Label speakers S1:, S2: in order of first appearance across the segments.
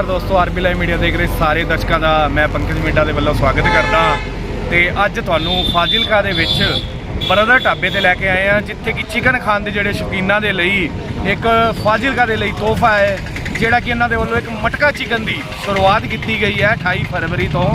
S1: ਨਮਸਕਾਰ ਦੋਸਤੋ, RB live media ਦੇਖ ਰਹੇ ਸਾਰੇ ਦਰਸ਼ਕਾਂ ਦਾ ਮੈਂ ਪੰਕਜ ਮਿੰਟਾ ਦੇ ਵੱਲੋਂ ਸਵਾਗਤ ਕਰਦਾ ਤੇ ਅੱਜ ਤੁਹਾਨੂੰ ਫਾਜ਼ਿਲਕਾ ਦੇ ਵਿੱਚ ਬਰਦਰ ਢਾਬੇ ਤੇ ਲੈ ਕੇ ਆਏ ਆ ਜਿੱਥੇ ਕਿ ਚਿਕਨ ਖਾਣ ਦੇ ਜਿਹੜੇ ਸ਼ੌਕੀਨਾਂ ਦੇ ਲਈ ਇੱਕ ਫਾਜ਼ਿਲਕਾ ਦੇ ਲਈ ਤੋਹਫਾ ਹੈ, ਜਿਹੜਾ ਕਿ ਇਹਨਾਂ ਦੇ ਵੱਲੋਂ ਇੱਕ ਮਟਕਾ ਚਿਕਨ ਦੀ ਸ਼ੁਰੂਆਤ ਕੀਤੀ ਗਈ ਹੈ 28 ਫਰਵਰੀ ਤੋਂ।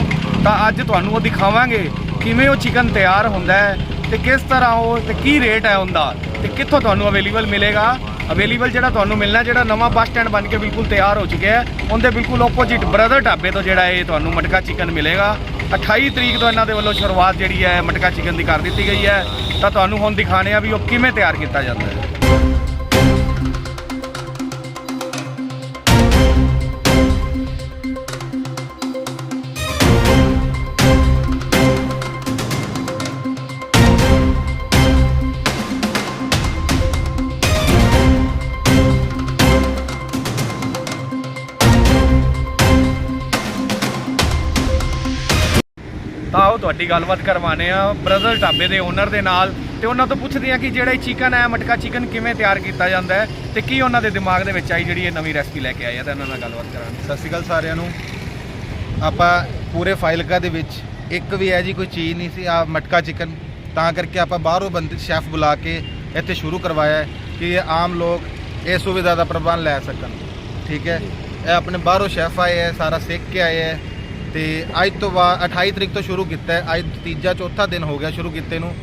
S1: ਤਾਂ ਅੱਜ ਤੁਹਾਨੂੰ ਉਹ ਦਿਖਾਵਾਂਗੇ, ਕਿਵੇਂ ਉਹ ਚਿਕਨ ਤਿਆਰ ਹੁੰਦਾ ਹੈ ਤੇ ਕਿਸ ਤਰ੍ਹਾਂ ਉਹ ਤੇ ਕੀ ਰੇਟ ਹੈ ਉਹਦਾ ਤੇ ਕਿੱਥੋਂ ਤੁਹਾਨੂੰ ਅਵੇਲੇਬਲ ਮਿਲੇਗਾ। ਅਵੇਲੇਬਲ ਜਿਹੜਾ ਤੁਹਾਨੂੰ ਮਿਲਣਾ, ਜਿਹੜਾ ਨਵਾਂ ਬੱਸ ਸਟੈਂਡ ਬਣ ਕੇ ਬਿਲਕੁਲ ਤਿਆਰ ਹੋ ਚੁੱਕਿਆ ਹੈ। ਉਹਦੇ ਬਿਲਕੁਲ ਆਪੋਜ਼ਿਟ ਬ੍ਰਦਰ ਢਾਬੇ ਤੋਂ ਜਿਹੜਾ ਇਹ ਤੁਹਾਨੂੰ ਮਟਕਾ ਚਿਕਨ ਮਿਲੇਗਾ। 28 ਤਰੀਕ ਤੋਂ ਇਹਨਾਂ ਦੇ ਵੱਲੋਂ ਸ਼ੁਰੂਆਤ ਜਿਹੜੀ ਹੈ, ਮਟਕਾ ਚਿਕਨ ਦੀ ਕਰ ਦਿੱਤੀ ਗਈ ਹੈ। ਤਾਂ ਤੁਹਾਨੂੰ ਹੁਣ ਦਿਖਾਣੇ ਆ ਵੀ ਉਹ ਕਿਵੇਂ ਤਿਆਰ ਕੀਤਾ ਜਾਂਦਾ ਹੈ। ਤਾਂ ਆਓ ਤੁਹਾਡੀ ਗੱਲਬਾਤ ਕਰਵਾਣੇ ਆ। ਬ੍ਰਦਰ ਢਾਬੇ ਦੇ ਓਨਰ ਦੇ ਨਾਲ ਤੇ ਉਹਨਾਂ ਤੋਂ ਪੁੱਛਦੇ ਆ ਕਿ ਜਿਹੜਾ ਇਹ ਚਿਕਨ ਹੈ, ਮਟਕਾ ਚਿਕਨ ਕਿਵੇਂ ਤਿਆਰ ਕੀਤਾ ਜਾਂਦਾ ਹੈ ਤੇ ਕੀ ਉਹਨਾਂ ਦੇ ਦਿਮਾਗ ਦੇ ਵਿੱਚ ਆਈ ਜਿਹੜੀ ਇਹ ਨਵੀਂ ਰੈਸਪੀ ਲੈ ਕੇ ਆਏ ਆ ਤਾਂ ਉਹਨਾਂ ਨਾਲ ਗੱਲਬਾਤ ਕਰਾਂਗੇ।
S2: ਸਤਿ ਸ਼੍ਰੀ ਅਕਾਲ ਸਾਰਿਆਂ ਨੂੰ। ਆਪਾਂ ਪੂਰੇ ਫਾਈਲਕਾ ਦੇ ਵਿੱਚ ਇੱਕ ਵੀ ਹੈ ਜੀ ਕੋਈ ਚੀਜ਼ ਨਹੀਂ ਸੀ ਆ ਮਟਕਾ ਚਿਕਨ ਤਾਂ ਕਰਕੇ ਆਪਾਂ ਬਾਹਰੋਂ ਬੰਦੇ ਸ਼ੈਫ ਬੁਲਾ ਕੇ ਇੱਥੇ ਸ਼ੁਰੂ ਕਰਵਾਇਆ ਹੈ ਕਿ ਇਹ ਆਮ ਲੋਕ ਇਹ ਸੁਵਿਧਾ ਦਾ ਪ੍ਰਬੰਧ ਲੈ ਸਕਣ। ਠੀਕ ਹੈ? ਇਹ ਆਪਣੇ ਬਾਹਰੋਂ ਸ਼ੈਫ ਆਏ ਹੈ, ਸਾਰਾ ਸਿੱਖ ਕੇ ਆਏ ਹੈ। ਤੇ ਅੱਜ ਤੋਂ ਬਾਅਦ 28 ਤਰੀਕ ਤੋਂ ਸ਼ੁਰੂ ਕੀਤਾ ਹੈ। ਅੱਜ ਤੀਜਾ, ਚੌਥਾ ਦਿਨ ਹੋ ਗਿਆ ਸ਼ੁਰੂ ਕੀਤੇ ਨੂੰ।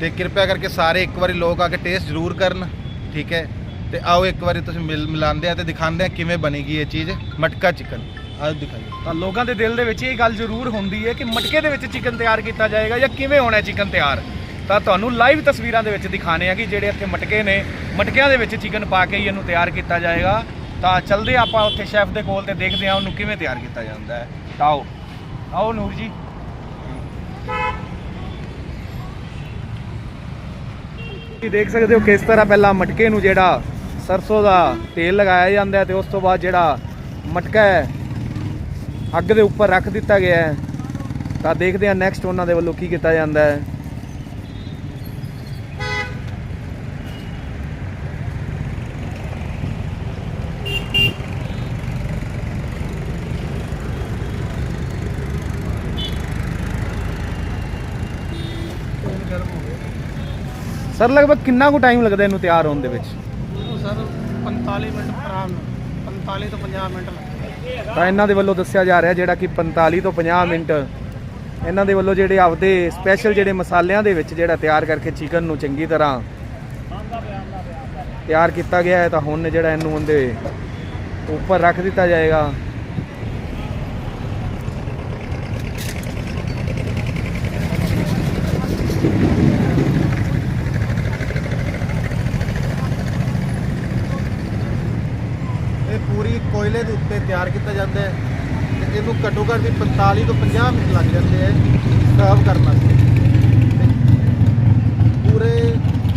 S2: ਤੇ ਕਿਰਪਾ ਕਰਕੇ ਸਾਰੇ ਇੱਕ ਵਾਰੀ ਲੋਕ ਆ ਕੇ ਟੇਸਟ ਜ਼ਰੂਰ ਕਰਨ, ਠੀਕ ਹੈ? ਤੇ ਆਓ ਇੱਕ ਵਾਰੀ ਤੁਸੀਂ ਮਿਲ ਮਿਲਾਉਂਦੇ ਆ ਤੇ ਦਿਖਾਉਂਦੇ ਆ ਕਿਵੇਂ ਬਣੇਗੀ ਇਹ ਚੀਜ਼। ਮਟਕਾ ਚਿਕਨ ਆਓ ਦਿਖਾਈਏ।
S1: ਤਾਂ ਲੋਕਾਂ ਦੇ ਦਿਲ ਦੇ ਵਿੱਚ ਇਹ ਗੱਲ ਜ਼ਰੂਰ ਹੁੰਦੀ ਹੈ ਕਿ ਮਟਕੇ ਦੇ ਵਿੱਚ ਚਿਕਨ ਤਿਆਰ ਕੀਤਾ ਜਾਏਗਾ ਜਾਂ ਕਿਵੇਂ ਹੋਣਾ ਚਿਕਨ ਤਿਆਰ। ਤਾਂ ਤੁਹਾਨੂੰ ਲਾਈਵ ਤਸਵੀਰਾਂ ਦੇ ਵਿੱਚ ਦਿਖਾਣੇ ਆ ਕਿ ਜਿਹੜੇ ਇੱਥੇ ਮਟਕੇ ਨੇ, ਮਟਕਿਆਂ ਦੇ ਵਿੱਚ ਚਿਕਨ ਪਾ ਕੇ ਹੀ ਇਹਨੂੰ ਤਿਆਰ ਕੀਤਾ ਜਾਏਗਾ। ਤਾਂ ਚਲਦੇ ਆਪਾਂ ਉੱਥੇ ਸ਼ੈਫ ਦੇ ਕੋਲ ਤੇ ਦੇਖਦੇ ਆ ਉਹਨੂੰ ਕਿਵੇਂ ਤਿਆਰ ਕੀਤਾ ਜਾਂਦਾ ਹੈ। ਤਾਂ ਆਓ ਨੂਰ ਜੀ। ਤੁਸੀਂ ਦੇਖ ਸਕਦੇ ਹੋ ਕਿਸ ਤਰ੍ਹਾਂ ਪਹਿਲਾਂ ਮਟਕੇ ਨੂੰ ਜਿਹੜਾ ਸਰਸੋਂ ਦਾ ਤੇਲ ਲਗਾਇਆ ਜਾਂਦਾ ਹੈ ਤੇ ਉਸ ਤੋਂ ਬਾਅਦ ਜਿਹੜਾ ਮਟਕਾ ਹੈ, ਅੱਗ ਦੇ ਉੱਪਰ ਰੱਖ ਦਿੱਤਾ ਗਿਆ ਹੈ। ਤਾਂ ਦੇਖਦੇ ਹਾਂ ਨੈਕਸਟ ਉਹਨਾਂ ਦੇ ਵੱਲੋਂ ਕੀ ਕੀਤਾ ਜਾਂਦਾ ਹੈ। ਸਰ ਲਗਭਗ ਕਿੰਨਾ ਕੁ ਟਾਈਮ ਲੱਗਦਾ ਇਹਨੂੰ ਤਿਆਰ ਹੋਣ ਦੇ ਵਿੱਚ?
S3: ਉਹ ਸਰ 45 ਮਿੰਟ ਆਰਾਮ ਨਾਲ 45 ਤੋਂ 50 ਮਿੰਟ ਲੱਗਦੇ
S1: ਤਾਂ ਇਹਨਾਂ ਦੇ ਵੱਲੋਂ ਦੱਸਿਆ ਜਾ ਰਿਹਾ ਜਿਹੜਾ ਕਿ 45 ਤੋਂ 50 ਮਿੰਟ ਇਹਨਾਂ ਦੇ ਵੱਲੋਂ ਜਿਹੜੇ ਆਪਦੇ ਸਪੈਸ਼ਲ ਜਿਹੜੇ ਮਸਾਲਿਆਂ ਦੇ ਵਿੱਚ ਜਿਹੜਾ ਤਿਆਰ ਕਰਕੇ ਚਿਕਨ ਨੂੰ ਚੰਗੀ ਤਰ੍ਹਾਂ ਤਿਆਰ ਕੀਤਾ ਗਿਆ ਹੈ ਤਾਂ ਹੁਣ ਜਿਹੜਾ ਇਹਨੂੰ ਉਹਦੇ ਉੱਪਰ ਰੱਖ ਦਿੱਤਾ ਜਾਏਗਾ
S2: ਇਹ ਪੂਰੀ ਕੋਇਲੇ ਦੇ ਉੱਤੇ ਤਿਆਰ ਕੀਤਾ ਜਾਂਦਾ ਹੈ ਤੇ ਇਹਨੂੰ ਘੱਟੋ ਘੱਟ ਵੀ 45 ਤੋਂ 50 ਮਿੰਟ ਲੱਗ ਜਾਂਦੇ ਹੈ ਸਰਵ ਕਰਨ ਵਾਸਤੇ। ਪੂਰੇ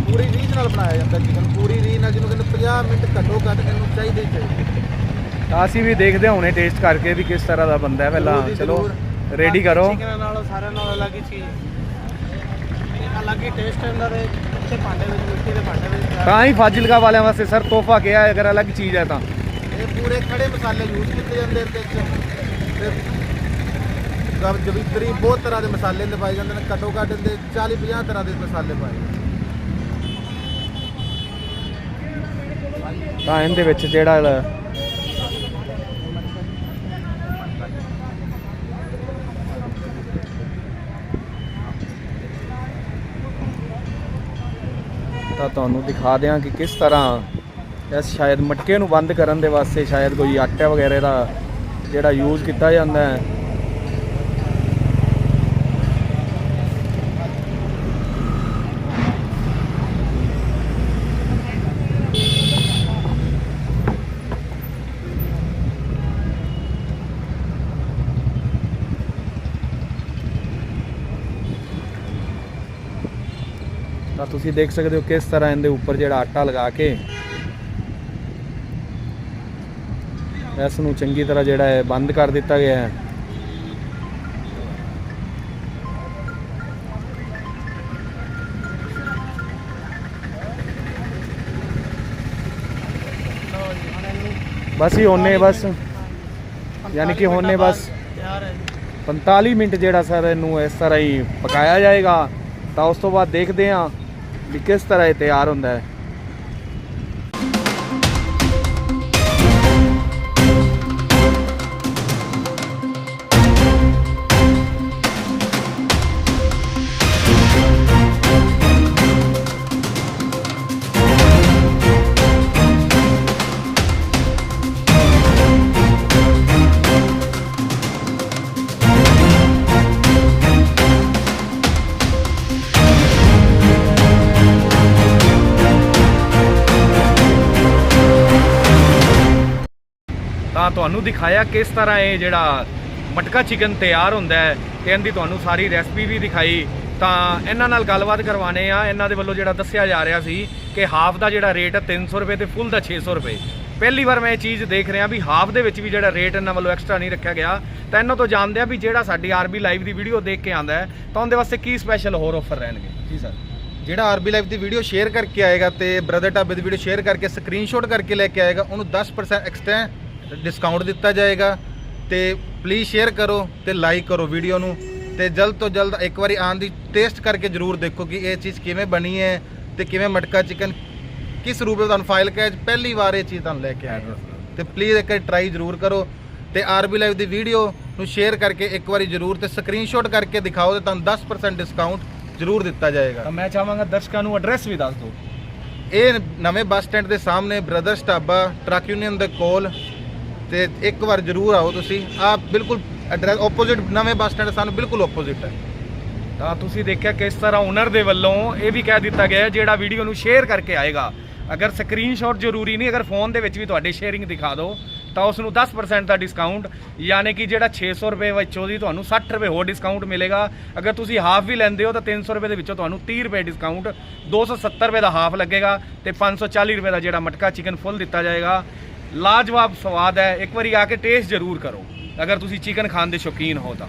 S2: ਪੂਰੀ ਰੀਝ ਨਾਲ ਬਣਾਇਆ ਜਾਂਦਾ ਚਿਕਨ ਪੂਰੀ ਰੀਝ ਨਾਲ ਜਿਹਨੂੰ ਕਹਿੰਦੇ 50 ਮਿੰਟ ਘੱਟੋ ਘੱਟ ਇਹਨੂੰ ਚਾਹੀਦੇ ਹੀ ਚਾਹੀਦੇ
S1: ਤਾਂ ਅਸੀਂ ਵੀ ਦੇਖਦੇ ਹਾਂ ਹੁਣੇ ਟੇਸਟ ਕਰਕੇ ਵੀ ਕਿਸ ਤਰ੍ਹਾਂ ਦਾ ਬੰਦਾ ਹੈ। ਪਹਿਲਾਂ ਚਲੋ। ਰੈਡੀ ਕਰੋ।
S3: ਚਿਕਨ ਨਾਲੋਂ ਸਾਰਿਆਂ ਨਾਲੋਂ ਅਲੱਗ ਹੀ ਚੀਜ਼। ਅਲੱਗ ਹੀ ਟੇਸਟ ਹੁੰਦਾ ਤੇ ਭਾਂਡੇ ਵਿੱਚ ਮਿੱਟੀ ਦੇ ਭਾਂਡੇ ਵਿੱਚ
S1: ਤਾਂ ਹੀ ਫਾਜ਼ਿਲਕਾ ਵਾਲਿਆਂ ਵਾਸਤੇ ਸਰ ਤੋਹਫਾ ਕਿਹਾ ਹੈ ਅਗਰ ਅਲੱਗ ਚੀਜ਼ ਹੈ ਤਾਂ।
S2: ਇਹ ਪੂਰੇ ਖੜੇ ਮਸਾਲੇ ਯੂਜ਼ ਕੀਤੇ ਜਾਂਦੇ ਇਹਦੇ ਵਿੱਚ। ਤੇ ਗਵ ਜਵਿਤਰੀ ਬਹੁਤ ਤਰ੍ਹਾਂ ਦੇ ਮਸਾਲੇ ਨੇ ਪਾਏ ਜਾਂਦੇ ਨੇ। ਘੱਟੋ ਘੱਟ ਇਹਦੇ 40 50 ਤਰ੍ਹਾਂ ਦੇ ਮਸਾਲੇ ਪਾਏ ਜਾਂਦੇ
S1: ਤਾਂ ਇਹਦੇ ਵਿੱਚ ਜਿਹੜਾ ਤਾਂ ਤੁਹਾਨੂੰ ਦਿਖਾ ਦਿਆਂ ਕਿ ਕਿਸ ਤਰ੍ਹਾਂ ਇਸ ਸ਼ਾਇਦ ਮਟਕੇ ਨੂੰ ਬੰਦ ਕਰਨ ਦੇ ਵਾਸਤੇ ਸ਼ਾਇਦ ਕੋਈ ਆਟਾ ਵਗੈਰਾ ਦਾ ਜਿਹੜਾ ਯੂਜ਼ ਕੀਤਾ ਜਾਂਦਾ ਹੈ। ਤਾਂ ਤੁਸੀਂ ਦੇਖ ਸਕਦੇ ਹੋ ਕਿਸ ਤਰ੍ਹਾਂ ਇਹਦੇ ਉੱਪਰ ਜਿਹੜਾ ਆਟਾ ਲਗਾ ਕੇ ਇਸ ਨੂੰ ਚੰਗੀ ਤਰ੍ਹਾਂ ਜਿਹੜਾ ਹੈ ਬੰਦ ਕਰ ਦਿੱਤਾ ਗਿਆ ਹੈ। ਬਸ ਹੀ ਉਹਨੇ ਬਸ। ਯਾਨੀ ਕਿ ਹੁਣ ਬਸ।
S3: ਤਿਆਰ
S1: 45 ਮਿੰਟ ਜਿਹੜਾ ਸਰ ਇਹਨੂੰ ਇਸ ਤਰ੍ਹਾਂ ਹੀ ਪਕਾਇਆ ਜਾਏਗਾ। ਤਾਂ ਉਸ ਤੋਂ ਬਾਅਦ ਦੇਖਦੇ ਹਾਂ ਵੀ ਕਿਸ ਤਰ੍ਹਾਂ ਇਹ ਤਿਆਰ ਹੁੰਦਾ ਹੈ। ਤੁਹਾਨੂੰ ਦਿਖਾਇਆ ਕਿਸ ਤਰ੍ਹਾਂ ਇਹ ਜਿਹੜਾ ਮਟਕਾ ਚਿਕਨ ਤਿਆਰ ਹੁੰਦਾ ਹੈ ਤੇ ਇਹਦੀ ਤੁਹਾਨੂੰ ਸਾਰੀ ਰੈਸਪੀ ਵੀ ਦਿਖਾਈ। ਤਾਂ ਇਹਨਾਂ ਨਾਲ ਗੱਲਬਾਤ ਕਰਵਾਣੇ ਆ। ਇਹਨਾਂ ਦੇ ਵੱਲੋਂ ਜਿਹੜਾ ਦੱਸਿਆ ਜਾ ਰਿਹਾ ਸੀ ਕਿ ਹਾਫ ਦਾ ਜਿਹੜਾ ਰੇਟ ਹੈ 300 ਰੁਪਏ ਤੇ ਫੁੱਲ ਦਾ 600 ਰੁਪਏ। ਪਹਿਲੀ ਵਾਰ ਮੈਂ ਇਹ ਚੀਜ਼ ਦੇਖ ਰਿਹਾ ਵੀ ਹਾਫ ਦੇ ਵਿੱਚ ਵੀ ਜਿਹੜਾ ਰੇਟ ਇਹਨਾਂ ਵੱਲੋਂ ਐਕਸਟਰਾ ਨਹੀਂ ਰੱਖਿਆ ਗਿਆ। ਤਾਂ ਇਹਨਾਂ ਤੋਂ ਜਾਣਦੇ ਆ ਵੀ ਜਿਹੜਾ ਸਾਡੀ ਆਰਬੀ ਲਾਈਵ ਦੀ ਵੀਡੀਓ ਦੇਖ ਕੇ ਆਂਦਾ ਹੈ, ਤਾਂ ਉਹਦੇ ਵਾਸਤੇ ਕੀ ਸਪੈਸ਼ਲ ਹੋਰ ਆਫਰ ਰਹਿਣਗੇ? ਜੀ ਸਰ
S2: ਜਿਹੜਾ ਆਰਬੀ ਲਾਈਵ ਦੀ ਵੀਡੀਓ ਸ਼ੇਅਰ ਕਰਕੇ ਆਏਗਾ ਤੇ ਬ੍ਰਦਰ ਢਾਬੇ ਦੀ ਵੀਡੀਓ ਸ਼ੇਅਰ ਕਰਕੇ ਸਕਰੀਨਸ਼ਾਟ ਕਰਕੇ ਲੈ ਕੇ ਆਏਗਾ, ਉਹਨੂੰ 10% ਐਕਸਟਰਾ ਡਿਸਕਾਊਂਟ ਦਿੱਤਾ ਜਾਏਗਾ ਤੇ ਪਲੀਜ਼ ਸ਼ੇਅਰ ਕਰੋ ਤੇ ਲਾਈਕ ਕਰੋ ਵੀਡੀਓ ਨੂੰ ਤੇ ਜਲਦ ਤੋਂ ਜਲਦ ਇੱਕ ਵਾਰੀ ਆਉਣ ਦੀ ਟੇਸਟ ਕਰਕੇ ਜਰੂਰ ਦੇਖੋ ਕਿ ਇਹ ਚੀਜ਼ ਕਿਵੇਂ ਬਣੀ ਹੈ ਤੇ ਕਿਵੇਂ ਮਟਕਾ ਚਿਕਨ ਕਿਸ ਰੂਪ ਵਿੱਚ ਤੁਹਾਨੂੰ ਫਾਈਲ ਕੈਚ ਪਹਿਲੀ ਵਾਰ ਇਹ ਚੀਜ਼ ਤੁਹਾਨੂੰ ਲੈ ਕੇ ਆਏਗਾ ਤੇ ਪਲੀਜ਼ ਇੱਕ ਟਰਾਈ ਜਰੂਰ ਕਰੋ ਤੇ ਆਰਬੀ ਲਾਈਵ ਦੀ ਵੀਡੀਓ ਨੂੰ ਸ਼ੇਅਰ ਕਰਕੇ ਇੱਕ ਵਾਰੀ ਜਰੂਰ ਤੇ ਸਕਰੀਨਸ਼ਾਟ ਕਰਕੇ ਦਿਖਾਓ ਤੇ ਤੁਹਾਨੂੰ 10% ਡਿਸਕਾਊਂਟ ਜਰੂਰ ਦਿੱਤਾ ਜਾਏਗਾ।
S1: ਤਾਂ ਮੈਂ ਚਾਹਾਂਗਾ ਦਰਸ਼ਕਾਂ ਨੂੰ ਐਡਰੈਸ ਵੀ ਦੱਸ ਦਿਓ।
S2: ਇਹ ਨਵੇਂ ਬੱਸ ਸਟੈਂਡ ਦੇ ਸਾਹਮਣੇ ਬ੍ਰਦਰਸ ਢਾਬਾ ਟਰੱਕ ਯੂਨੀਅਨ ਦੇ ਕੋਲ ਤੇ ਇੱਕ ਵਾਰ ਜਰੂਰ ਆਓ ਤੁਸੀਂ। ਆ ਬਿਲਕੁਲ ਐਡਰੈਸ ਆਪੋਜ਼ਿਟ ਨਵੇਂ ਬੱਸ ਸਟੈਂਡ ਸਾਨੂੰ ਬਿਲਕੁਲ ਆਪੋਜ਼ਿਟ ਹੈ।
S1: ਤਾਂ ਤੁਸੀਂ ਦੇਖਿਆ ਕਿਸ ਤਰ੍ਹਾਂ ਓਨਰ ਦੇ ਵੱਲੋਂ ਇਹ ਵੀ ਕਹਿ ਦਿੱਤਾ ਗਿਆ ਜਿਹੜਾ ਵੀਡੀਓ ਨੂੰ ਸ਼ੇਅਰ ਕਰਕੇ ਆਏਗਾ। ਅਗਰ ਸਕਰੀਨਸ਼ਾਟ ਜ਼ਰੂਰੀ ਨਹੀਂ, ਅਗਰ ਫੋਨ ਦੇ ਵਿੱਚ ਵੀ ਤੁਹਾਡੇ ਸ਼ੇਅਰਿੰਗ ਦਿਖਾ ਦਿਓ ਤਾਂ ਉਸ ਨੂੰ 10% ਦਾ ਡਿਸਕਾਊਂਟ ਯਾਨੀ ਕਿ ਜਿਹੜਾ 600 ਰੁਪਏ ਵਿੱਚੋਂ ਦੀ ਤੁਹਾਨੂੰ 60 ਰੁਪਏ ਹੋਰ ਡਿਸਕਾਊਂਟ ਮਿਲੇਗਾ। ਅਗਰ ਤੁਸੀਂ ਹਾਫ ਵੀ ਲੈਂਦੇ ਹੋ, ਤਾਂ 300 ਰੁਪਏ ਦੇ ਵਿੱਚੋਂ ਤੁਹਾਨੂੰ 30 ਰੁਪਏ ਡਿਸਕਾਊਂਟ 270 ਰੁਪਏ ਦਾ ਹਾਫ ਲੱਗੇਗਾ ਤੇ 540 ਰੁਪਏ ਦਾ ਜਿਹੜਾ ਮਟਕਾ ਚਿਕਨ ਫੁੱਲ ਦਿੱਤਾ ਜਾਏਗਾ। ਲਾਜਵਾਬ ਸਵਾਦ ਹੈ। ਇੱਕ ਵਾਰੀ ਆ ਕੇ ਟੇਸਟ ਜ਼ਰੂਰ ਕਰੋ। ਅਗਰ ਤੁਸੀਂ ਚਿਕਨ ਖਾਣ ਦੇ ਸ਼ੌਕੀਨ ਹੋ ਤਾਂ।